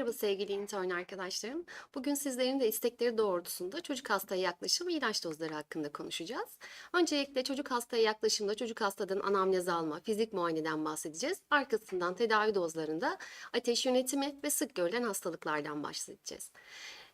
Merhaba sevgili intern arkadaşlarım. Bugün sizlerin de istekleri doğrultusunda çocuk hastaya yaklaşım ve ilaç dozları hakkında konuşacağız. Öncelikle çocuk hastaya yaklaşımda çocuk hastadan anamnez alma, fizik muayeneden bahsedeceğiz. Arkasından tedavi dozlarında ateş yönetimi ve sık görülen hastalıklardan bahsedeceğiz.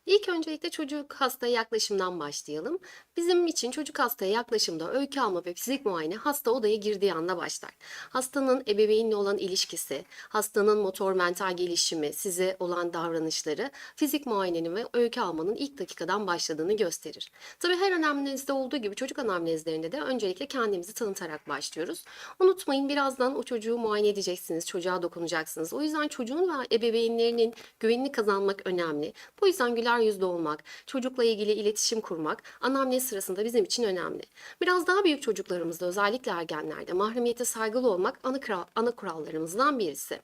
İlk öncelikle çocuk hastaya yaklaşımdan başlayalım. Bizim için çocuk hastaya yaklaşımda öykü alma ve fizik muayene hasta odaya girdiği anda başlar. Hastanın ebeveynle olan ilişkisi, hastanın motor mental gelişimi, size olan davranışları fizik muayenenin ve öykü almanın ilk dakikadan başladığını gösterir. Tabii her anamnezde olduğu gibi çocuk anamnezlerinde de öncelikle kendimizi tanıtarak başlıyoruz. Unutmayın birazdan o çocuğu muayene edeceksiniz, çocuğa dokunacaksınız. O yüzden çocuğun ve ebeveynlerinin güvenini kazanmak önemli. Bu yüzden güler yüzlü olmak, çocukla ilgili iletişim kurmak anamnez sırasında bizim için önemli. Biraz daha büyük çocuklarımızda özellikle ergenlerde mahremiyete saygılı olmak ana, kural, ana kurallarımızdan birisi.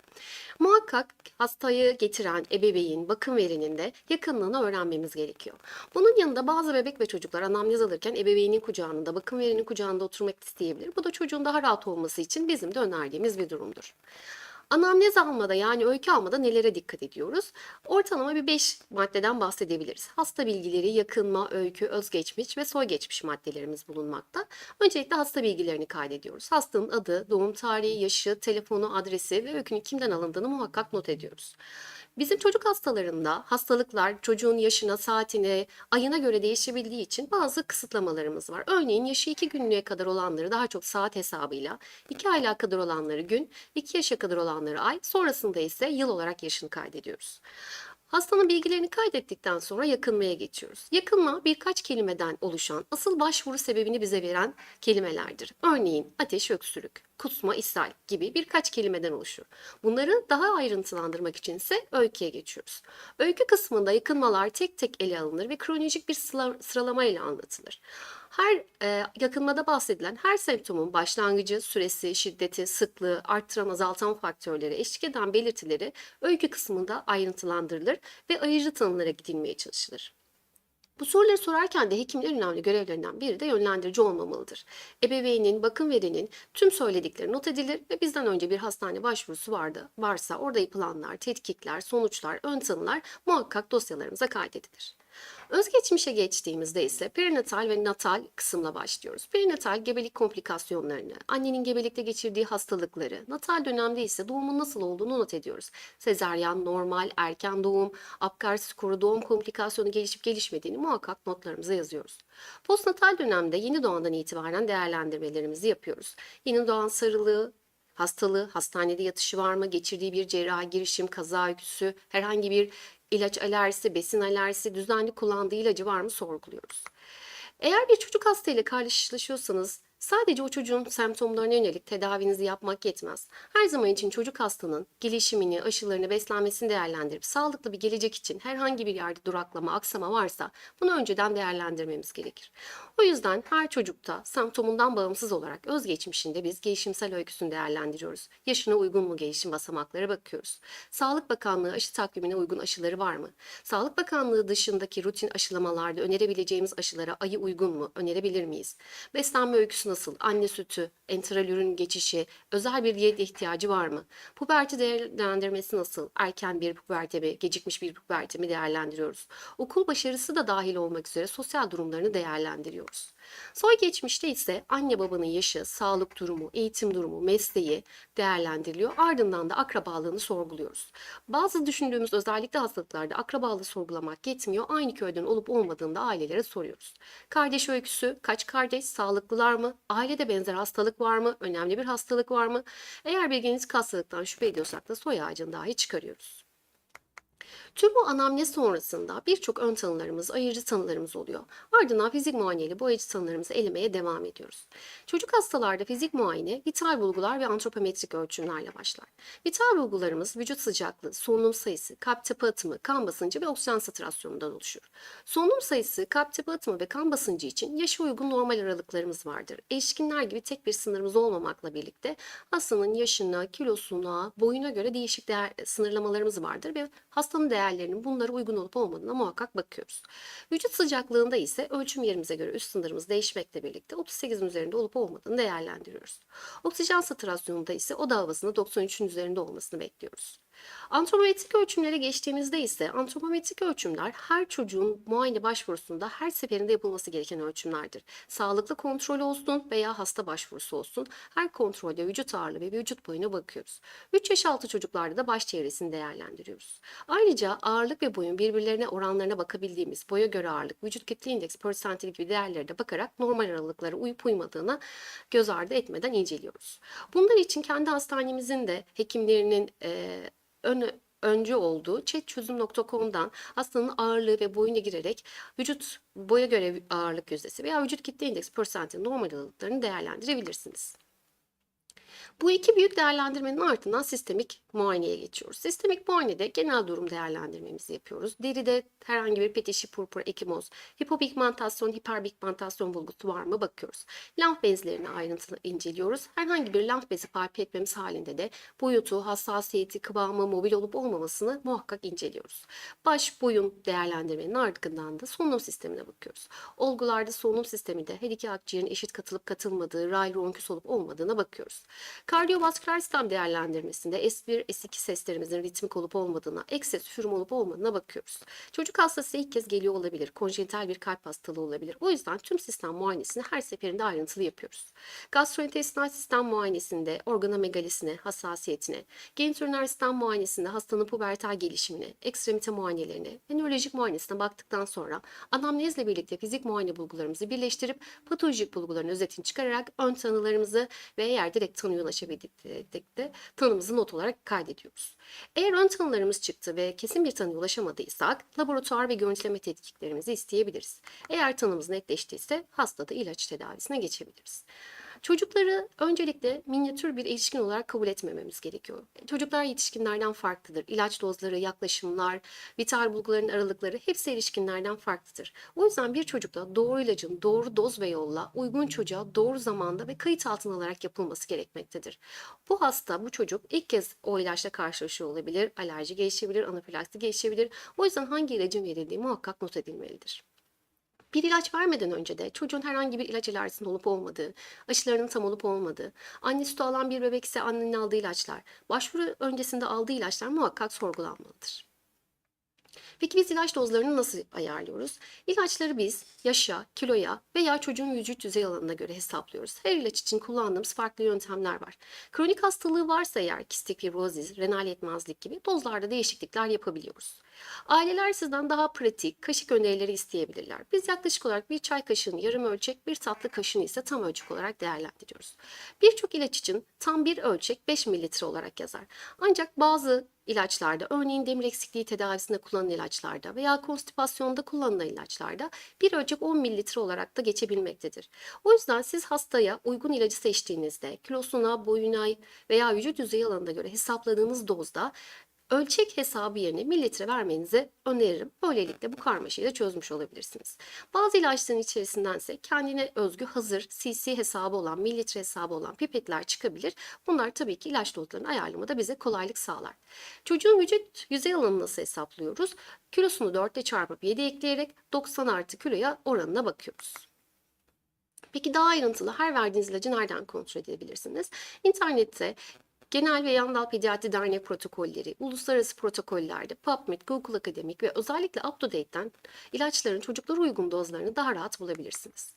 Muhakkak hastayı getiren ebeveyn, bakım verenin de yakınlığını öğrenmemiz gerekiyor. Bunun yanında bazı bebek ve çocuklar anamnez alırken ebeveynin kucağında, bakım verenin kucağında oturmak isteyebilir. Bu da çocuğun daha rahat olması için bizim de önerdiğimiz bir durumdur. Anamnez almada yani öykü almada nelere dikkat ediyoruz? Ortalama bir 5 maddeden bahsedebiliriz. Hasta bilgileri, yakınma, öykü, özgeçmiş ve soy geçmiş maddelerimiz bulunmakta. Öncelikle hasta bilgilerini kaydediyoruz. Hastanın adı, doğum tarihi, yaşı, telefonu, adresi ve öykünün kimden alındığını muhakkak not ediyoruz. Bizim çocuk hastalarında hastalıklar çocuğun yaşına, saatine, ayına göre değişebildiği için bazı kısıtlamalarımız var. Örneğin yaşı 2 günlüğe kadar olanları daha çok saat hesabıyla, 2 aylığa kadar olanları gün, 2 yaşa kadar olanları ay, sonrasında ise yıl olarak yaşını kaydediyoruz. Hastanın bilgilerini kaydettikten sonra yakınmaya geçiyoruz. Yakınma birkaç kelimeden oluşan, asıl başvuru sebebini bize veren kelimelerdir. Örneğin ateş, öksürük, kusma, ishal gibi birkaç kelimeden oluşur. Bunları daha ayrıntılandırmak için ise öyküye geçiyoruz. Öykü kısmında yakınmalar tek tek ele alınır ve kronolojik bir sıra, sıralama ile anlatılır. Her e, yakınmada bahsedilen her semptomun başlangıcı, süresi, şiddeti, sıklığı, arttıran azaltan faktörleri, eşlik eden belirtileri öykü kısmında ayrıntılandırılır ve ayırıcı tanımlara gidilmeye çalışılır. Bu soruları sorarken de hekimlerin önemli görevlerinden biri de yönlendirici olmamalıdır. Ebeveynin, bakım verenin tüm söyledikleri not edilir ve bizden önce bir hastane başvurusu vardı. Varsa orada yapılanlar, tetkikler, sonuçlar, ön tanılar muhakkak dosyalarımıza kaydedilir. Özgeçmişe geçtiğimizde ise perinatal ve natal kısımla başlıyoruz. Perinatal gebelik komplikasyonlarını, annenin gebelikte geçirdiği hastalıkları, natal dönemde ise doğumun nasıl olduğunu not ediyoruz. Sezaryen, normal, erken doğum, apgar skoru, doğum komplikasyonu gelişip gelişmediğini muhakkak notlarımıza yazıyoruz. Postnatal dönemde yeni doğandan itibaren değerlendirmelerimizi yapıyoruz. Yeni doğan sarılığı, hastalığı, hastanede yatışı var mı, geçirdiği bir cerrahi girişim, kaza öyküsü, herhangi bir ilaç alerjisi, besin alerjisi, düzenli kullandığı ilacı var mı sorguluyoruz. Eğer bir çocuk hastayla karşılaşıyorsanız Sadece o çocuğun semptomlarına yönelik tedavinizi yapmak yetmez. Her zaman için çocuk hastanın gelişimini, aşılarını, beslenmesini değerlendirip sağlıklı bir gelecek için herhangi bir yerde duraklama, aksama varsa bunu önceden değerlendirmemiz gerekir. O yüzden her çocukta semptomundan bağımsız olarak özgeçmişinde biz gelişimsel öyküsünü değerlendiriyoruz. Yaşına uygun mu gelişim basamaklara bakıyoruz. Sağlık Bakanlığı aşı takvimine uygun aşıları var mı? Sağlık Bakanlığı dışındaki rutin aşılamalarda önerebileceğimiz aşılara ayı uygun mu? Önerebilir miyiz? Beslenme öyküsü nasıl? Anne sütü, enteral ürün geçişi, özel bir diyet ihtiyacı var mı? Puberti değerlendirmesi nasıl? Erken bir puberti mi, gecikmiş bir puberti mi değerlendiriyoruz? Okul başarısı da dahil olmak üzere sosyal durumlarını değerlendiriyoruz. Soy geçmişte ise anne babanın yaşı, sağlık durumu, eğitim durumu, mesleği değerlendiriliyor. Ardından da akrabalığını sorguluyoruz. Bazı düşündüğümüz özellikle hastalıklarda akrabalığı sorgulamak yetmiyor. Aynı köyden olup olmadığını da ailelere soruyoruz. Kardeş öyküsü, kaç kardeş, sağlıklılar mı, ailede benzer hastalık var mı, önemli bir hastalık var mı? Eğer bir genetik hastalıktan şüphe ediyorsak da soy ağacını dahi çıkarıyoruz. Tüm bu anamnez sonrasında birçok ön tanılarımız, ayırıcı tanılarımız oluyor. Ardından fizik muayeneyle bu ayırıcı tanılarımızı elemeye devam ediyoruz. Çocuk hastalarda fizik muayene vital bulgular ve antropometrik ölçümlerle başlar. Vital bulgularımız vücut sıcaklığı, solunum sayısı, kalp tepe atımı, kan basıncı ve oksijen satürasyonundan oluşur. Solunum sayısı, kalp tepe atımı ve kan basıncı için yaşa uygun normal aralıklarımız vardır. Erişkinler gibi tek bir sınırımız olmamakla birlikte hastanın yaşına, kilosuna, boyuna göre değişik değer, sınırlamalarımız vardır ve hastanın değerlerinin bunlara uygun olup olmadığına muhakkak bakıyoruz. Vücut sıcaklığında ise ölçüm yerimize göre üst sınırımız değişmekle birlikte 38'in üzerinde olup olmadığını değerlendiriyoruz. Oksijen satürasyonunda ise oda havasında 93'ün üzerinde olmasını bekliyoruz. Antropometrik ölçümlere geçtiğimizde ise antropometrik ölçümler her çocuğun muayene başvurusunda her seferinde yapılması gereken ölçümlerdir. Sağlıklı kontrol olsun veya hasta başvurusu olsun her kontrolde vücut ağırlığı ve vücut boyuna bakıyoruz. 3 yaş altı çocuklarda da baş çevresini değerlendiriyoruz. Ayrıca ağırlık ve boyun birbirlerine oranlarına bakabildiğimiz boya göre ağırlık, vücut kitle indeks, persentil gibi değerlere de bakarak normal aralıklara uyup uymadığına göz ardı etmeden inceliyoruz. Bunlar için kendi hastanemizin de hekimlerinin eee ön, öncü olduğu chatçözüm.com'dan hastanın ağırlığı ve boyuna girerek vücut boya göre ağırlık yüzdesi veya vücut kitle indeks persentil normal aralıklarını değerlendirebilirsiniz. Bu iki büyük değerlendirmenin ardından sistemik muayeneye geçiyoruz. Sistemik muayenede genel durum değerlendirmemizi yapıyoruz. Deride herhangi bir petişi, purpura, ekimoz, hipopigmentasyon, hiperpigmentasyon bulgusu var mı bakıyoruz. Lenf bezlerini ayrıntılı inceliyoruz. Herhangi bir lenf bezi palpi etmemiz halinde de boyutu, hassasiyeti, kıvamı, mobil olup olmamasını muhakkak inceliyoruz. Baş boyun değerlendirmenin ardından da solunum sistemine bakıyoruz. Olgularda solunum sistemi de her iki akciğerin eşit katılıp katılmadığı, ray ronküs olup olmadığına bakıyoruz. Kardiyovasküler sistem değerlendirmesinde S1, S2 seslerimizin ritmik olup olmadığına, ekses üfürüm olup olmadığına bakıyoruz. Çocuk hastası ilk kez geliyor olabilir, konjenital bir kalp hastalığı olabilir. O yüzden tüm sistem muayenesini her seferinde ayrıntılı yapıyoruz. Gastrointestinal sistem muayenesinde organomegalisine, hassasiyetine, genitüriner sistem muayenesinde hastanın pubertal gelişimine, ekstremite muayenelerine ve nörolojik muayenesine baktıktan sonra anamnezle birlikte fizik muayene bulgularımızı birleştirip patolojik bulguların özetini çıkararak ön tanılarımızı ve eğer direkt tanıya ulaşabildik de tanımızı not olarak kaydediyoruz. Eğer ön tanılarımız çıktı ve kesin bir tanıya ulaşamadıysak laboratuvar ve görüntüleme tetkiklerimizi isteyebiliriz. Eğer tanımız netleştiyse hastada ilaç tedavisine geçebiliriz. Çocukları öncelikle minyatür bir ilişkin olarak kabul etmememiz gerekiyor. Çocuklar yetişkinlerden farklıdır. İlaç dozları, yaklaşımlar, vital bulguların aralıkları hepsi erişkinlerden farklıdır. O yüzden bir çocukta doğru ilacın doğru doz ve yolla uygun çocuğa doğru zamanda ve kayıt altına alarak yapılması gerekmektedir. Bu hasta, bu çocuk ilk kez o ilaçla karşılaşıyor olabilir, alerji gelişebilir, anafilaksi gelişebilir. O yüzden hangi ilacın verildiği muhakkak not edilmelidir. Bir ilaç vermeden önce de çocuğun herhangi bir ilaç alerjisinin olup olmadığı, aşılarının tam olup olmadığı, anne sütü alan bir bebek ise annenin aldığı ilaçlar, başvuru öncesinde aldığı ilaçlar muhakkak sorgulanmalıdır. Peki biz ilaç dozlarını nasıl ayarlıyoruz? İlaçları biz yaşa, kiloya veya çocuğun vücut yüzey alanına göre hesaplıyoruz. Her ilaç için kullandığımız farklı yöntemler var. Kronik hastalığı varsa eğer kistik fibrozis, renal yetmezlik gibi dozlarda değişiklikler yapabiliyoruz. Aileler sizden daha pratik, kaşık önerileri isteyebilirler. Biz yaklaşık olarak bir çay kaşığını yarım ölçek, bir tatlı kaşığını ise tam ölçek olarak değerlendiriyoruz. Birçok ilaç için tam bir ölçek 5 mililitre olarak yazar. Ancak bazı ilaçlarda, örneğin demir eksikliği tedavisinde kullanılan ilaçlarda veya konstipasyonda kullanılan ilaçlarda bir ölçek 10 mililitre olarak da geçebilmektedir. O yüzden siz hastaya uygun ilacı seçtiğinizde kilosuna, boyuna veya vücut yüzeyi alanına göre hesapladığınız dozda ölçek hesabı yerine mililitre vermenizi öneririm. Böylelikle bu karmaşayı da çözmüş olabilirsiniz. Bazı ilaçların içerisindense kendine özgü hazır cc hesabı olan, mililitre hesabı olan pipetler çıkabilir. Bunlar tabii ki ilaç dozlarının ayarlamada bize kolaylık sağlar. Çocuğun vücut yüzey alanını nasıl hesaplıyoruz? Kilosunu 4 ile çarpıp 7 ekleyerek 90 artı kiloya oranına bakıyoruz. Peki daha ayrıntılı her verdiğiniz ilacı nereden kontrol edebilirsiniz? İnternette Genel ve Yandal Pediatri Dernek protokolleri, uluslararası protokollerde PubMed, Google Akademik ve özellikle UpToDate'den ilaçların çocuklara uygun dozlarını daha rahat bulabilirsiniz.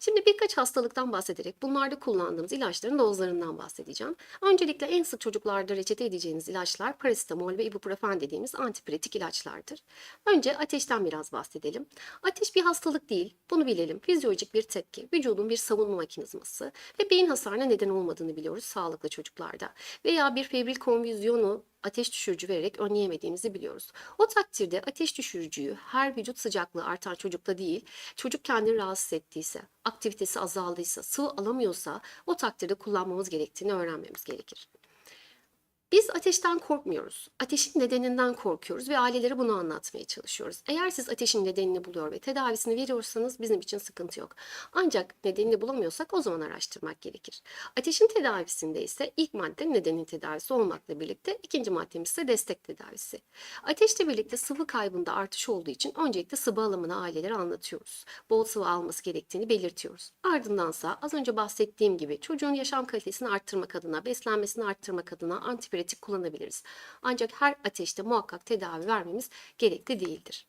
Şimdi birkaç hastalıktan bahsederek bunlarda kullandığımız ilaçların dozlarından bahsedeceğim. Öncelikle en sık çocuklarda reçete edeceğiniz ilaçlar parasetamol ve ibuprofen dediğimiz antipiretik ilaçlardır. Önce ateşten biraz bahsedelim. Ateş bir hastalık değil, bunu bilelim. Fizyolojik bir tepki, vücudun bir savunma mekanizması ve beyin hasarına neden olmadığını biliyoruz sağlıklı çocuklarda. Veya bir febril konvüzyonu ateş düşürücü vererek önleyemediğimizi biliyoruz. O takdirde ateş düşürücüyü her vücut sıcaklığı artan çocukta değil, çocuk kendini rahatsız ettiyse, aktivitesi azaldıysa, sıvı alamıyorsa o takdirde kullanmamız gerektiğini öğrenmemiz gerekir. Biz ateşten korkmuyoruz. Ateşin nedeninden korkuyoruz ve ailelere bunu anlatmaya çalışıyoruz. Eğer siz ateşin nedenini buluyor ve tedavisini veriyorsanız bizim için sıkıntı yok. Ancak nedenini bulamıyorsak o zaman araştırmak gerekir. Ateşin tedavisinde ise ilk madde nedenin tedavisi olmakla birlikte ikinci maddemiz ise destek tedavisi. Ateşle birlikte sıvı kaybında artış olduğu için öncelikle sıvı alımını ailelere anlatıyoruz. Bol sıvı alması gerektiğini belirtiyoruz. Ardındansa az önce bahsettiğim gibi çocuğun yaşam kalitesini arttırmak adına, beslenmesini arttırmak adına antibiyotik antipiretik kullanabiliriz. Ancak her ateşte muhakkak tedavi vermemiz gerekli değildir.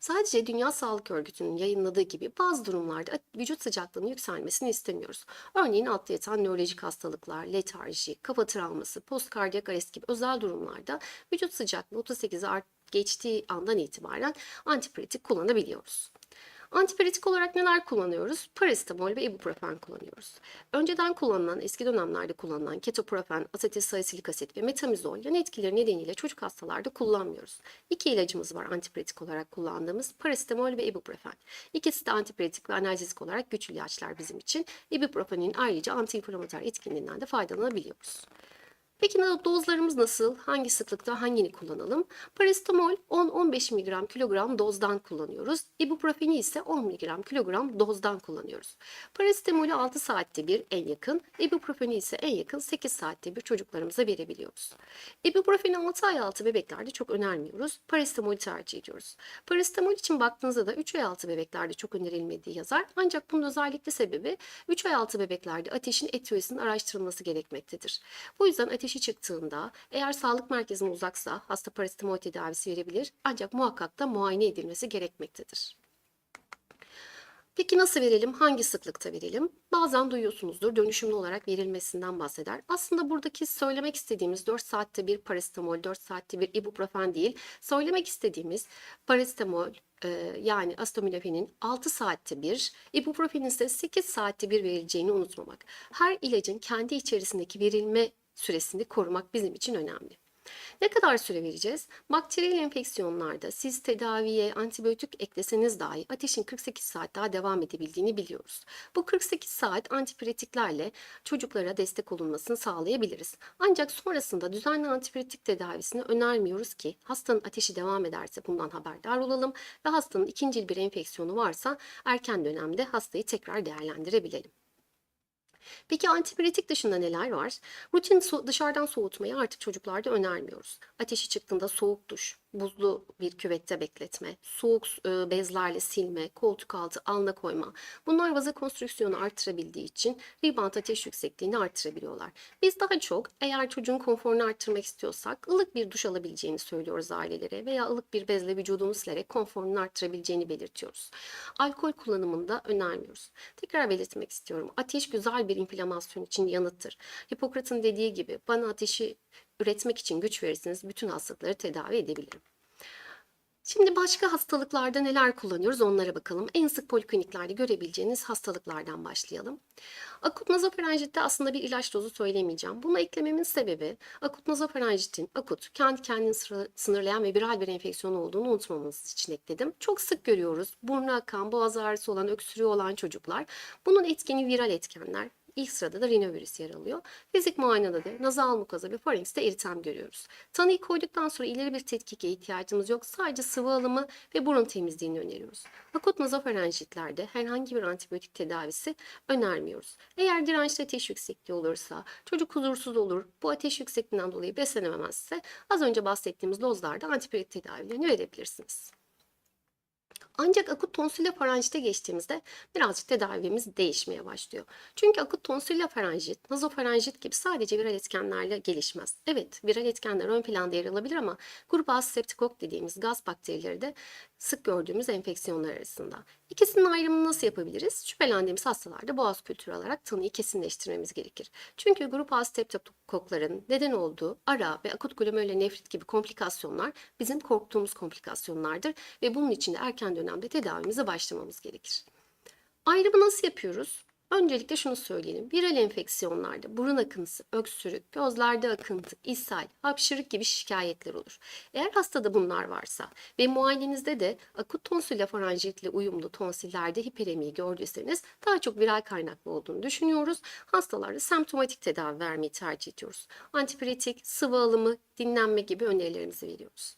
Sadece Dünya Sağlık Örgütü'nün yayınladığı gibi bazı durumlarda vücut sıcaklığının yükselmesini istemiyoruz. Örneğin altta yatan nörolojik hastalıklar, letarji, kafa travması, postkardiyak arrest gibi özel durumlarda vücut sıcaklığı 38'e art geçtiği andan itibaren antipiretik kullanabiliyoruz. Antipiretik olarak neler kullanıyoruz? Parasetamol ve ibuprofen kullanıyoruz. Önceden kullanılan, eski dönemlerde kullanılan ketoprofen, asetilsalisilik asit ve metamizol yan etkileri nedeniyle çocuk hastalarda kullanmıyoruz. İki ilacımız var antipiretik olarak kullandığımız parasetamol ve ibuprofen. İkisi de antipiretik ve analjezik olarak güçlü ilaçlar bizim için. Ibuprofenin ayrıca antiinflamatuar etkinliğinden de faydalanabiliyoruz. Peki dozlarımız nasıl? Hangi sıklıkta hangini kullanalım? Parasetamol 10-15 mg kilogram dozdan kullanıyoruz. Ibuprofeni ise 10 mg kilogram dozdan kullanıyoruz. Parasetamolü 6 saatte bir en yakın, ibuprofeni ise en yakın 8 saatte bir çocuklarımıza verebiliyoruz. Ibuprofeni 6 ay altı bebeklerde çok önermiyoruz. Parasetamolü tercih ediyoruz. Parasetamol için baktığınızda da 3 ay altı bebeklerde çok önerilmediği yazar. Ancak bunun özellikle sebebi 3 ay altı bebeklerde ateşin etiolojisinin araştırılması gerekmektedir. Bu yüzden ateşi çıktığında eğer sağlık merkezine uzaksa hasta parasetamol tedavisi verebilir ancak muhakkak da muayene edilmesi gerekmektedir. Peki nasıl verelim? Hangi sıklıkta verelim? Bazen duyuyorsunuzdur dönüşümlü olarak verilmesinden bahseder. Aslında buradaki söylemek istediğimiz 4 saatte bir parasetamol, 4 saatte bir ibuprofen değil. Söylemek istediğimiz parasetamol, e, yani acetaminofenin 6 saatte bir, ibuprofenin ise 8 saatte bir verileceğini unutmamak. Her ilacın kendi içerisindeki verilme süresini korumak bizim için önemli. Ne kadar süre vereceğiz? Bakteriyel enfeksiyonlarda siz tedaviye antibiyotik ekleseniz dahi ateşin 48 saat daha devam edebildiğini biliyoruz. Bu 48 saat antipiretiklerle çocuklara destek olunmasını sağlayabiliriz. Ancak sonrasında düzenli antipiretik tedavisini önermiyoruz ki hastanın ateşi devam ederse bundan haberdar olalım ve hastanın ikinci bir enfeksiyonu varsa erken dönemde hastayı tekrar değerlendirebilelim. Peki antipiretik dışında neler var? Rutin so- dışarıdan soğutmayı artık çocuklarda önermiyoruz. Ateşi çıktığında soğuk duş, buzlu bir küvette bekletme, soğuk e, bezlerle silme, koltuk altı alna koyma. Bunlar vazokonstrüksiyonu artırabildiği için rebound ateş yüksekliğini artırabiliyorlar. Biz daha çok eğer çocuğun konforunu arttırmak istiyorsak ılık bir duş alabileceğini söylüyoruz ailelere veya ılık bir bezle vücudunu silerek konforunu arttırabileceğini belirtiyoruz. Alkol kullanımında önermiyoruz. Tekrar belirtmek istiyorum. Ateş güzel bir inflamasyon için yanıttır. Hipokrat'ın dediği gibi bana ateşi üretmek için güç verirseniz bütün hastalıkları tedavi edebilirim. Şimdi başka hastalıklarda neler kullanıyoruz onlara bakalım. En sık polikliniklerde görebileceğiniz hastalıklardan başlayalım. Akut nazofarenjitte aslında bir ilaç dozu söylemeyeceğim. Bunu eklememin sebebi akut nazofarenjitin akut, kendi kendini sınırlayan ve viral bir enfeksiyon olduğunu unutmamamız için ekledim. Çok sık görüyoruz. Burnu akan, boğaz ağrısı olan, öksürüğü olan çocuklar. Bunun etkeni viral etkenler. İlk sırada da rinovirüs yer alıyor. Fizik muayenede de nazal mukoza ve faringste eritem görüyoruz. Tanıyı koyduktan sonra ileri bir tetkike ihtiyacımız yok. Sadece sıvı alımı ve burun temizliğini öneriyoruz. Akut nazofarenjitlerde herhangi bir antibiyotik tedavisi önermiyoruz. Eğer dirençli ateş yüksekliği olursa, çocuk huzursuz olur, bu ateş yüksekliğinden dolayı beslenememezse az önce bahsettiğimiz dozlarda antibiyotik tedavilerini verebilirsiniz. Ancak akut tonsille faranjite geçtiğimizde birazcık tedavimiz değişmeye başlıyor. Çünkü akut tonsille faranjit, nazofaranjit gibi sadece viral etkenlerle gelişmez. Evet, viral etkenler ön planda yer alabilir ama grup A septikok dediğimiz gaz bakterileri de sık gördüğümüz enfeksiyonlar arasında. İkisinin ayrımını nasıl yapabiliriz? Şüphelendiğimiz hastalarda boğaz kültürü alarak tanıyı kesinleştirmemiz gerekir. Çünkü grup A streptokokların neden olduğu ara ve akut glomerüler nefrit gibi komplikasyonlar bizim korktuğumuz komplikasyonlardır ve bunun için de erken dönemde tedavimize başlamamız gerekir. Ayrımı nasıl yapıyoruz? Öncelikle şunu söyleyelim. Viral enfeksiyonlarda burun akıntısı, öksürük, gözlerde akıntı, ishal, hapşırık gibi şikayetler olur. Eğer hastada bunlar varsa ve muayenenizde de akut tonsille faranjitle uyumlu tonsillerde hiperemiyi gördüyseniz daha çok viral kaynaklı olduğunu düşünüyoruz. Hastalarda semptomatik tedavi vermeyi tercih ediyoruz. Antipiretik, sıvı alımı, dinlenme gibi önerilerimizi veriyoruz.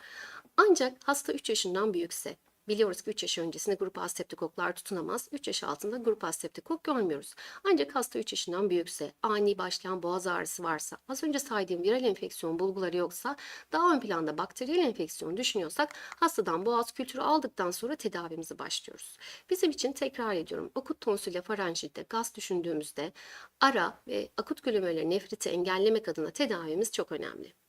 Ancak hasta 3 yaşından büyükse Biliyoruz ki 3 yaş öncesinde grup A streptokoklar tutunamaz. 3 yaş altında grup A streptokok görmüyoruz. Ancak hasta 3 yaşından büyükse, ani başlayan boğaz ağrısı varsa, az önce saydığım viral enfeksiyon bulguları yoksa, daha ön planda bakteriyel enfeksiyon düşünüyorsak hastadan boğaz kültürü aldıktan sonra tedavimizi başlıyoruz. Bizim için tekrar ediyorum akut tonsille faranjitte gaz düşündüğümüzde ara ve akut glomerular nefriti engellemek adına tedavimiz çok önemli.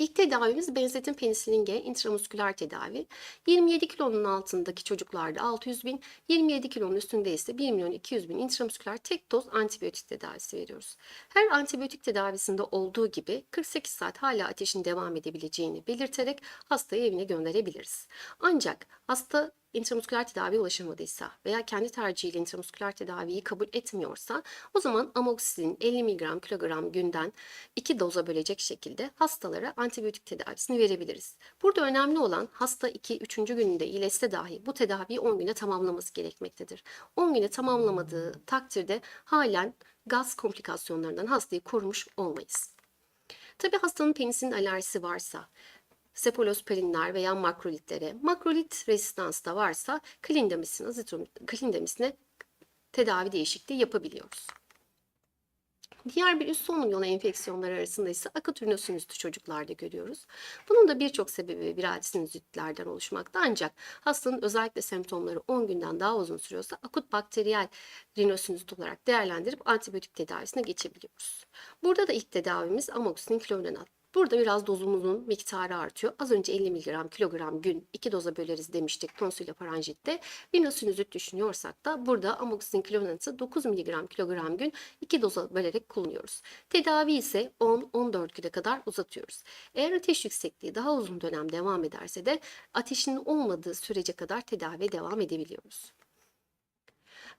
İlk tedavimiz benzetin penisilin G intramusküler tedavi. 27 kilonun altındaki çocuklarda 600 bin, 27 kilonun üstünde ise 1 milyon 200 bin intramusküler tek doz antibiyotik tedavisi veriyoruz. Her antibiyotik tedavisinde olduğu gibi 48 saat hala ateşin devam edebileceğini belirterek hastayı evine gönderebiliriz. Ancak hasta intramusküler tedaviye ulaşamadıysa veya kendi tercihiyle intramusküler tedaviyi kabul etmiyorsa o zaman amoxicillin 50 mg kilogram günden 2 doza bölecek şekilde hastalara antibiyotik tedavisini verebiliriz. Burada önemli olan hasta 2-3. gününde iyileşse dahi bu tedaviyi 10 güne tamamlaması gerekmektedir. 10 güne tamamlamadığı takdirde halen gaz komplikasyonlarından hastayı korumuş olmayız. Tabi hastanın penisilin alerjisi varsa, sefalosperinler veya makrolitlere, makrolit rezistans da varsa klindamisine, azithromycin- klindamisine tedavi değişikliği yapabiliyoruz. Diğer bir üst solunum yolu enfeksiyonları arasında ise akut rinosinusitis çocuklarda görüyoruz. Bunun da birçok sebebi viral sinüzitlerden oluşmakta ancak hastanın özellikle semptomları 10 günden daha uzun sürüyorsa akut bakteriyel rinosinusit olarak değerlendirip antibiyotik tedavisine geçebiliyoruz. Burada da ilk tedavimiz amoxicillin klononat. Burada biraz dozumuzun miktarı artıyor. Az önce 50 mg kilogram gün 2 doza böleriz demiştik tonsille faranjitte. Rinosinüzit düşünüyorsak da burada amoxicillin klonatı 9 mg kilogram gün 2 doza bölerek kullanıyoruz. Tedavi ise 10-14 güne kadar uzatıyoruz. Eğer ateş yüksekliği daha uzun dönem devam ederse de ateşin olmadığı sürece kadar tedaviye devam edebiliyoruz.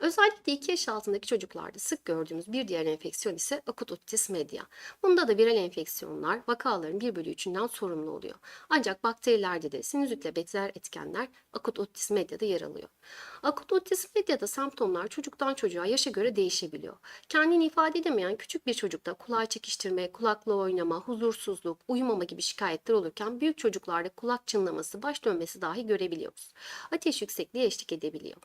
Özellikle 2 yaş altındaki çocuklarda sık gördüğümüz bir diğer enfeksiyon ise akut otitis media. Bunda da viral enfeksiyonlar vakaların 1 bölü 3'ünden sorumlu oluyor. Ancak bakterilerde de sinüzitle benzer etkenler akut otitis media'da yer alıyor. Akut otitis media'da semptomlar çocuktan çocuğa yaşa göre değişebiliyor. Kendini ifade edemeyen küçük bir çocukta kulağı çekiştirme, kulakla oynama, huzursuzluk, uyumama gibi şikayetler olurken büyük çocuklarda kulak çınlaması, baş dönmesi dahi görebiliyoruz. Ateş yüksekliği eşlik edebiliyor.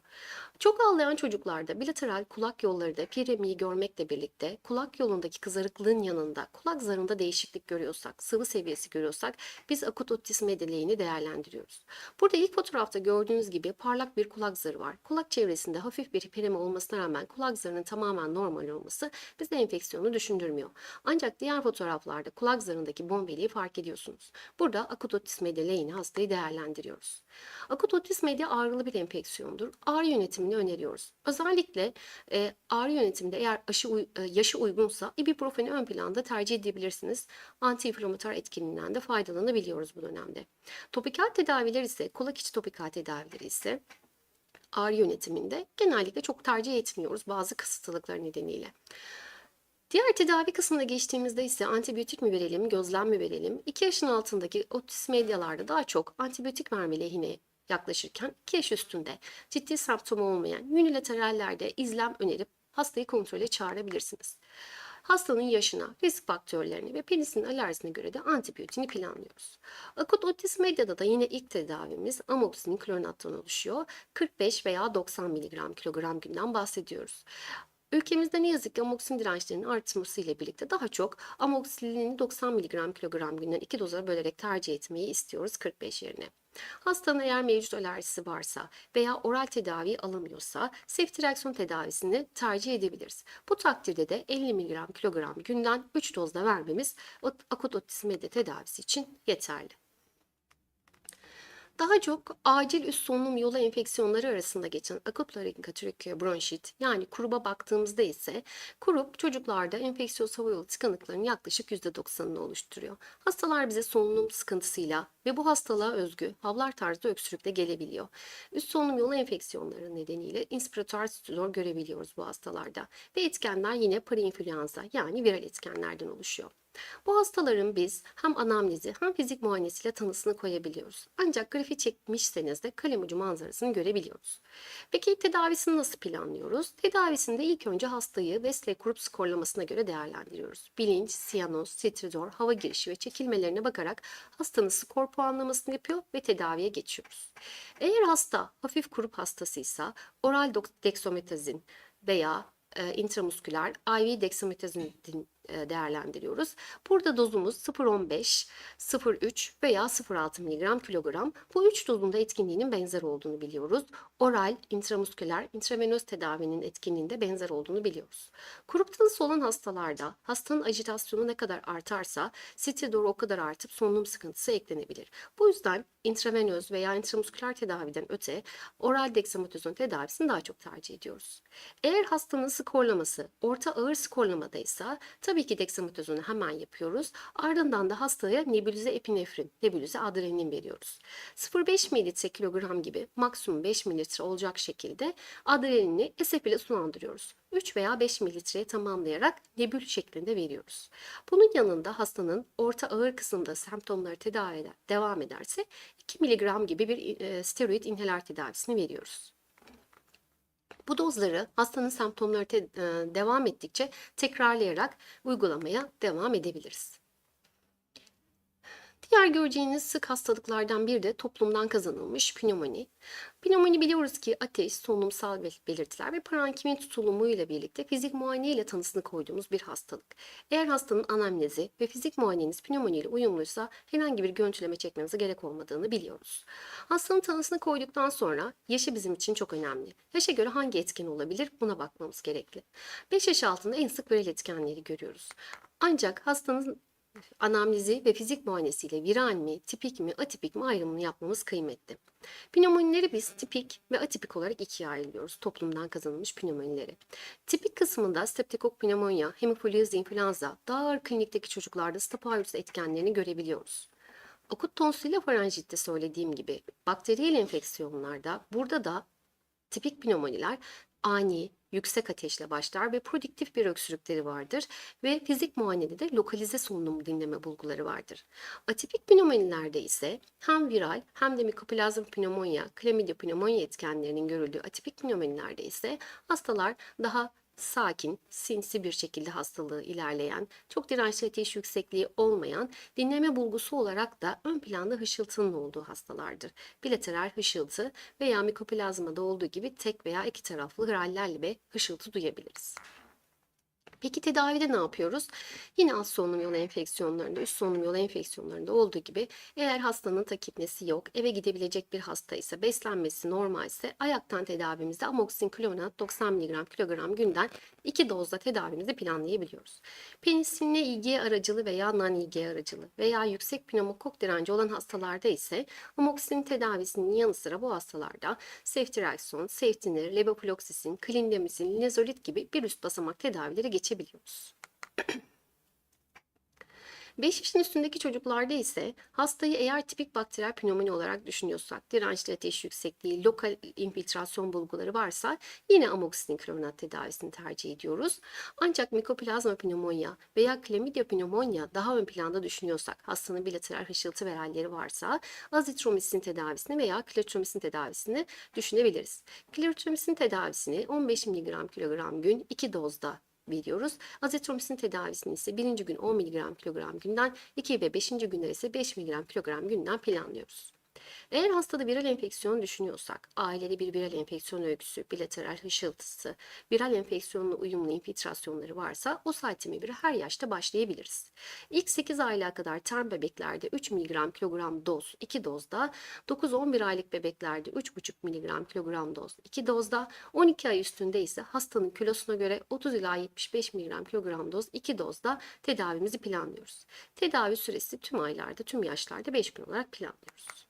Çok ağlayan çocuklarda bilateral kulak yolları da piremiyi görmekle birlikte kulak yolundaki kızarıklığın yanında kulak zarında değişiklik görüyorsak, sıvı seviyesi görüyorsak biz akut otitis medyaleğini değerlendiriyoruz. Burada ilk fotoğrafta gördüğünüz gibi parlak bir kulak zarı var. Kulak çevresinde hafif bir piremi olmasına rağmen kulak zarının tamamen normal olması bize enfeksiyonu düşündürmüyor. Ancak diğer fotoğraflarda kulak zarındaki bombeliği fark ediyorsunuz. Burada akut otitis medyaleğini hastayı değerlendiriyoruz. Akut otitis medya ağrılı bir enfeksiyondur. Ağrı yönetimini öneriyoruz. Özellikle e, ağrı yönetiminde eğer aşı uy- e, yaşı uygunsa ibuprofeni ön planda tercih edebilirsiniz. Antiinflamatuar etkinliğinden de faydalanabiliyoruz bu dönemde. Topikal tedaviler ise kulak içi topikal tedavileri ise ağrı yönetiminde genellikle çok tercih etmiyoruz bazı kısıtlılıklar nedeniyle. Diğer tedavi kısmına geçtiğimizde ise antibiyotik mi verelim, gözlem mi verelim? 2 yaşın altındaki otitis medyalarda daha çok antibiyotik verme lehine yaklaşırken 2 yaş üstünde ciddi semptom olmayan unilaterallerde izlem önerip hastayı kontrole çağırabilirsiniz. Hastanın yaşına, risk faktörlerine ve penisilin alerjisine göre de antibiyotiğini planlıyoruz. Akut otitis medyada da yine ilk tedavimiz amoxicillin klonattan oluşuyor. 45 veya 90 mg kilogram günden bahsediyoruz. Ülkemizde ne yazık ki amoksisin dirençlerinin artması ile birlikte daha çok amoksisillini 90 mg kilogram günden 2 doza bölerek tercih etmeyi istiyoruz 45 yerine. Hastanın eğer mevcut alerjisi varsa veya oral tedavi alamıyorsa seftriaksiyon tedavisini tercih edebiliriz. Bu takdirde de 50 mg kilogram günden 3 dozda vermemiz akut media tedavisi için yeterli. Daha çok acil üst solunum yolu enfeksiyonları arasında geçen akut laringotrachea bronşit yani kuruba baktığımızda ise kurup çocuklarda enfeksiyöz hava yolu tıkanıklarının yaklaşık %90'ını oluşturuyor. Hastalar bize solunum sıkıntısıyla ve bu hastalığa özgü havlar tarzı öksürükle gelebiliyor. Üst solunum yolu enfeksiyonları nedeniyle inspiratuar stridor görebiliyoruz bu hastalarda ve etkenler yine parainfluenza yani viral etkenlerden oluşuyor. Bu hastaların biz hem anamnezi hem fizik muayenesiyle tanısını koyabiliyoruz. Ancak grafi çekmişseniz de kalem ucu manzarasını görebiliyoruz. Peki tedavisini nasıl planlıyoruz? Tedavisinde ilk önce hastayı Wesley grup skorlamasına göre değerlendiriyoruz. Bilinç, siyanoz, stridor, hava girişi ve çekilmelerine bakarak hastanın skor puanlamasını yapıyor ve tedaviye geçiyoruz. Eğer hasta hafif grup hastasıysa oral deksometazin veya e, intramusküler IV deksametazin e, değerlendiriyoruz. Burada dozumuz 0.15, 0.3 veya 0.6 mg kilogram. Bu üç dozun da etkinliğinin benzer olduğunu biliyoruz. Oral, intramusküler, intravenöz tedavinin etkinliğinde benzer olduğunu biliyoruz. Grup tanısı olan hastalarda hastanın ajitasyonu ne kadar artarsa stridor o kadar artıp solunum sıkıntısı eklenebilir. Bu yüzden intravenöz veya intramusküler tedaviden öte oral deksametazon tedavisini daha çok tercih ediyoruz. Eğer hastanın skorlaması orta ağır skorlamadaysa tabii ki deksametazonu hemen yapıyoruz. Ardından da hastaya nebülize epinefrin, nebülize adrenalin veriyoruz. 0,5 mililitre kilogram gibi maksimum 5 mililitre olacak şekilde adrenalini SF ile sulandırıyoruz. 3 veya 5 mililitreye tamamlayarak nebül şeklinde veriyoruz. Bunun yanında hastanın orta ağır kısımda semptomları tedavi eder, devam ederse 2 miligram gibi bir e, steroid inhaler tedavisini veriyoruz. Bu dozları hastanın semptomları te- e, devam ettikçe tekrarlayarak uygulamaya devam edebiliriz. Diğer göreceğiniz sık hastalıklardan biri de toplumdan kazanılmış pnömoni. Pnömoni biliyoruz ki ateş, solunumsal bel- belirtiler ve parenkimin tutulumuyla birlikte fizik muayene ile tanısını koyduğumuz bir hastalık. Eğer hastanın anamnezi ve fizik muayeneniz pnömoni ile uyumluysa herhangi bir görüntüleme çekmenize gerek olmadığını biliyoruz. Hastanın tanısını koyduktan sonra yaşı bizim için çok önemli. Yaşa göre hangi etken olabilir buna bakmamız gerekli. 5 yaş altında en sık viral etkenleri görüyoruz. Ancak hastanın anamnezi ve fizik muayenesiyle viral mi, tipik mi, atipik mi ayrımını yapmamız kıymetli. Pnömonileri biz tipik ve atipik olarak ikiye ayırıyoruz toplumdan kazanılmış pnömonileri. Tipik kısmında streptokok pneumonia, hemofiliz influenza, daha ağır klinikteki çocuklarda staphylococcus etkenlerini görebiliyoruz. Akut tonsille faranjitte söylediğim gibi bakteriyel enfeksiyonlarda burada da tipik pneumoniler ani, yüksek ateşle başlar ve prodiktif bir öksürükleri vardır ve fizik muayenede de lokalize solunum dinleme bulguları vardır. Atipik pneumonilerde ise hem viral hem de mikoplazm pneumonia, chlamydia pneumonia etkenlerinin görüldüğü atipik pneumonilerde ise hastalar daha sakin, sinsi bir şekilde hastalığı ilerleyen, çok dirençli ateş yüksekliği olmayan, dinleme bulgusu olarak da ön planda hışıltının olduğu hastalardır. Bilateral hışıltı veya mikoplazmada olduğu gibi tek veya iki taraflı hırallerle hışıltı duyabiliriz. Peki tedavide ne yapıyoruz? Yine alt solunum yolu enfeksiyonlarında, üst solunum yolu enfeksiyonlarında olduğu gibi eğer hastanın takipnesi yok, eve gidebilecek bir hasta ise, beslenmesi normal ise ayaktan tedavimizde amoksin klonat 90 mg kilogram günden 2 dozda tedavimizi planlayabiliyoruz. Penisilinle IgE aracılı veya non-IgE aracılı veya yüksek pneumokok direnci olan hastalarda ise amoksin tedavisinin yanı sıra bu hastalarda ceftriaxone, ceftinir, levofloxacin, clindamycin, linezolid gibi bir üst basamak tedavileri geçebiliyoruz. 5 yaşın üstündeki çocuklarda ise hastayı eğer tipik bakteriyel pnömoni olarak düşünüyorsak, dirençli ateş yüksekliği, lokal infiltrasyon bulguları varsa yine amoksisilin klonat tedavisini tercih ediyoruz. Ancak mikoplazma pneumonia veya chlamydia pneumonia daha ön planda düşünüyorsak, hastanın bilateral hışıltı ve halleri varsa azitromisin tedavisini veya klatromisin tedavisini düşünebiliriz. Klatromisin tedavisini 15 mg kilogram gün 2 dozda veriyoruz. Azitromisin tedavisini ise birinci gün 10 mg kilogram günden, 2 ve 5. günler ise 5 mg kilogram günden planlıyoruz. Eğer hastada viral enfeksiyon düşünüyorsak, ailede bir viral enfeksiyon öyküsü, bilateral hışıltısı, viral enfeksiyonla uyumlu infiltrasyonları varsa o saltimibiri her yaşta başlayabiliriz. İlk 8 aylığa kadar term bebeklerde 3 mg kilogram doz 2 dozda, 9-11 aylık bebeklerde 3,5 mg kilogram doz 2 dozda, 12 ay üstünde ise hastanın kilosuna göre 30 ila 75 mg kilogram doz 2 dozda tedavimizi planlıyoruz. Tedavi süresi tüm aylarda, tüm yaşlarda 5 gün olarak planlıyoruz.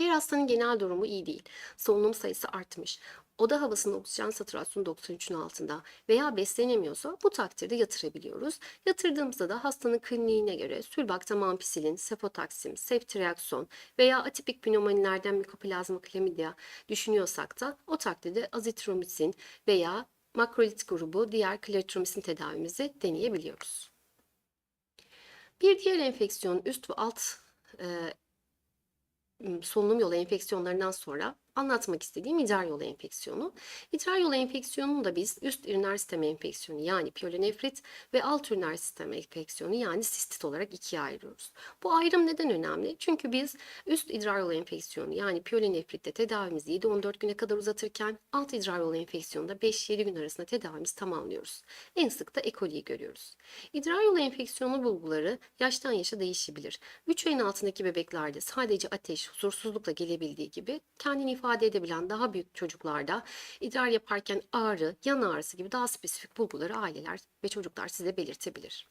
Eğer hastanın genel durumu iyi değil, solunum sayısı artmış, oda havasının oksijen satürasyonu 93'ün altında veya beslenemiyorsa bu takdirde yatırabiliyoruz. Yatırdığımızda da hastanın kliniğine göre sülbaktam ampicillin, sefotaksim, ceftriaxone veya atipik pneumonilerden mikoplazma chlamydia düşünüyorsak da o takdirde azitromisin veya makrolit grubu diğer klatromisin tedavimizi deneyebiliyoruz. Bir diğer enfeksiyon üst ve alt e, solunum yolu enfeksiyonlarından sonra anlatmak istediğim idrar yolu enfeksiyonu. İdrar yolu enfeksiyonunu da biz üst üriner sistemi enfeksiyonu yani piyelonefrit ve alt üriner sistemi enfeksiyonu yani sistit olarak ikiye ayırıyoruz. Bu ayrım neden önemli? Çünkü biz üst idrar yolu enfeksiyonu yani piyelonefritte tedavimizi 7-14 güne kadar uzatırken alt idrar yolu enfeksiyonunda 5-7 gün arasında tedavimizi tamamlıyoruz. En sık da E. görüyoruz. İdrar yolu enfeksiyonu bulguları yaştan yaşa değişebilir. 3 ayın altındaki bebeklerde sadece ateş, huzursuzlukla gelebildiği gibi kendini edebilen daha büyük çocuklarda idrar yaparken ağrı, yan ağrısı gibi daha spesifik bulguları aileler ve çocuklar size belirtebilir.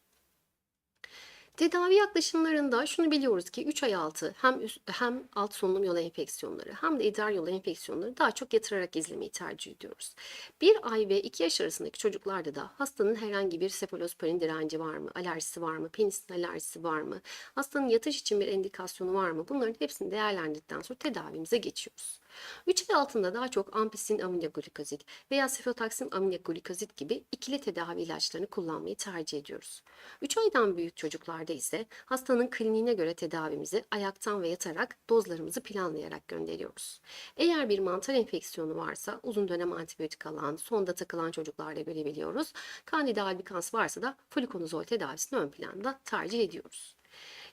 Tedavi yaklaşımlarında şunu biliyoruz ki 3 ay altı hem üst, hem alt solunum yolu enfeksiyonları hem de idrar yolu enfeksiyonları daha çok yatırarak izlemeyi tercih ediyoruz. 1 ay ve 2 yaş arasındaki çocuklarda da hastanın herhangi bir sefalosporin direnci var mı, alerjisi var mı, penisin alerjisi var mı, hastanın yatış için bir endikasyonu var mı bunların hepsini değerlendirdikten sonra tedavimize geçiyoruz. 3 ay altında daha çok ampisin aminoglikozit veya sefotaksin aminoglikozit gibi ikili tedavi ilaçlarını kullanmayı tercih ediyoruz. 3 aydan büyük çocuklarda ise hastanın kliniğine göre tedavimizi ayaktan ve yatarak dozlarımızı planlayarak gönderiyoruz. Eğer bir mantar enfeksiyonu varsa uzun dönem antibiyotik alan, sonda takılan çocuklarda görebiliyoruz. Candida albicans varsa da fluconazol tedavisini ön planda tercih ediyoruz.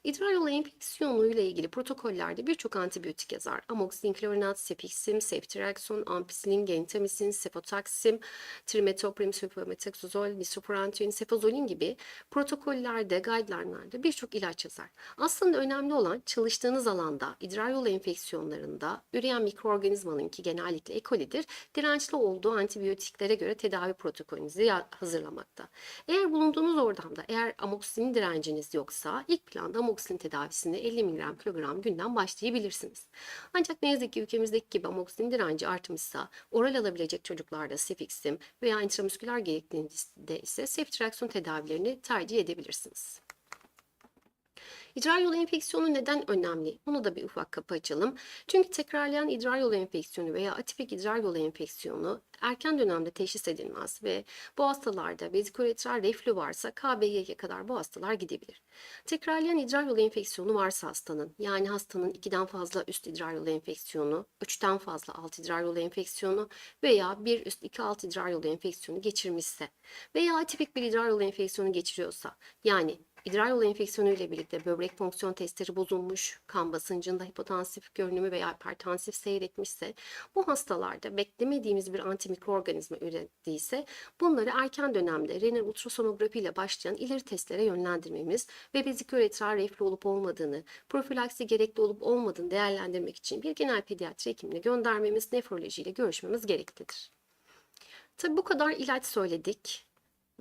İdrar yolu enfeksiyonu ile ilgili protokollerde birçok antibiyotik yazar. Amoxicillin, klorinat, cefixim, ceftriaxone, ampicillin, gentamicin, cefotaxim, trimetoprim, sulfamethoxazol, nitrofurantoin, cefazolin gibi protokollerde, guideline'larda birçok ilaç yazar. Aslında önemli olan çalıştığınız alanda idrar yolu enfeksiyonlarında üreyen mikroorganizmanın ki genellikle E. coli'dir, dirençli olduğu antibiyotiklere göre tedavi protokolünüzü hazırlamakta. Eğer bulunduğunuz ortamda eğer amoksinin direnciniz yoksa ilk planda amoksisin tedavisine 50 mg kilogram günden başlayabilirsiniz. Ancak ne yazık ki ülkemizdeki gibi amoksisin direnci artmışsa oral alabilecek çocuklarda sefixim veya intramusküler gerektiğinde ise ceftriaxone tedavilerini tercih edebilirsiniz. İdrar yolu enfeksiyonu neden önemli? Onu da bir ufak kapı açalım. Çünkü tekrarlayan idrar yolu enfeksiyonu veya atipik idrar yolu enfeksiyonu erken dönemde teşhis edilmez ve bu hastalarda veziküloretral reflü varsa KBY'ye kadar bu hastalar gidebilir. Tekrarlayan idrar yolu enfeksiyonu varsa hastanın yani hastanın 2'den fazla üst idrar yolu enfeksiyonu, 3'ten fazla alt idrar yolu enfeksiyonu veya 1 üst 2 alt idrar yolu enfeksiyonu geçirmişse veya atipik bir idrar yolu enfeksiyonu geçiriyorsa yani İdrar yolu enfeksiyonu ile birlikte böbrek fonksiyon testleri bozulmuş, kan basıncında hipotansif görünümü veya hipertansif seyretmişse bu hastalarda beklemediğimiz bir antimikroorganizma ürettiyse bunları erken dönemde renal ultrasonografi ile başlayan ileri testlere yönlendirmemiz ve veziküloretral reflü olup olmadığını, profilaksi gerekli olup olmadığını değerlendirmek için bir genel pediatri hekimine göndermemiz, nefrolojiyle görüşmemiz gereklidir. Tabi bu kadar ilaç söyledik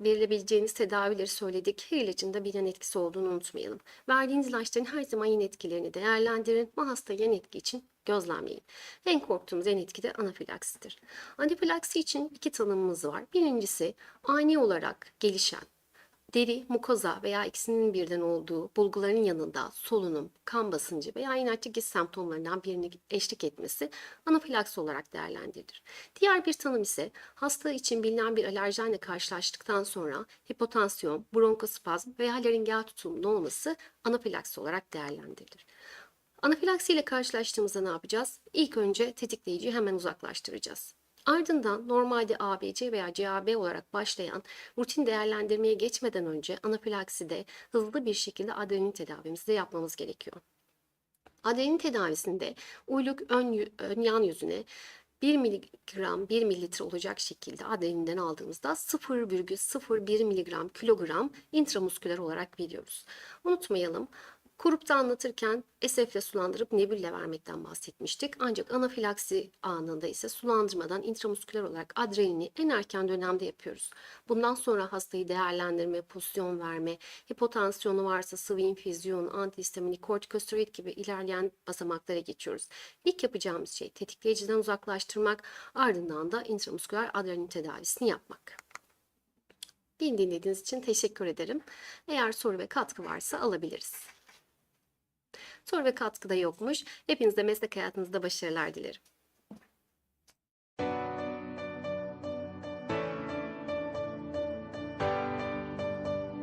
verilebileceğiniz tedavileri söyledik. Her ilacın da bir yan etkisi olduğunu unutmayalım. Verdiğiniz ilaçların her zaman yan etkilerini değerlendirin. Bu hasta yan etki için gözlemleyin. En korktuğumuz yan etki de anafilaksidir. Anafilaksi için iki tanımımız var. Birincisi ani olarak gelişen deri, mukoza veya ikisinin birden olduğu bulguların yanında solunum, kan basıncı veya inatçı giz semptomlarından birini eşlik etmesi anafilaksi olarak değerlendirilir. Diğer bir tanım ise hasta için bilinen bir alerjenle karşılaştıktan sonra hipotansiyon, bronkospazm veya laringel tutumunun olması anafilaksi olarak değerlendirilir. Anafilaksi ile karşılaştığımızda ne yapacağız? İlk önce tetikleyiciyi hemen uzaklaştıracağız. Ardından normalde ABC veya CAB olarak başlayan rutin değerlendirmeye geçmeden önce anafilakside hızlı bir şekilde adrenaline tedavimizi de yapmamız gerekiyor. Adrenaline tedavisinde uyluk ön, ön yan yüzüne 1 miligram 1 mililitre olacak şekilde adrenalinden aldığımızda 0,01 miligram kilogram intramusküler olarak veriyoruz. Unutmayalım Kurupta anlatırken esefle sulandırıp nebülle vermekten bahsetmiştik. Ancak anafilaksi anında ise sulandırmadan intramusküler olarak adrenalini en erken dönemde yapıyoruz. Bundan sonra hastayı değerlendirme, pozisyon verme, hipotansiyonu varsa sıvı infüzyon, antihistaminik, kortikosteroid gibi ilerleyen basamaklara geçiyoruz. İlk yapacağımız şey tetikleyiciden uzaklaştırmak, ardından da intramusküler adrenalin tedavisini yapmak. Beni dinlediğiniz için teşekkür ederim. Eğer soru ve katkı varsa alabiliriz. Soru ve katkıda yokmuş. Hepinize meslek hayatınızda başarılar dilerim.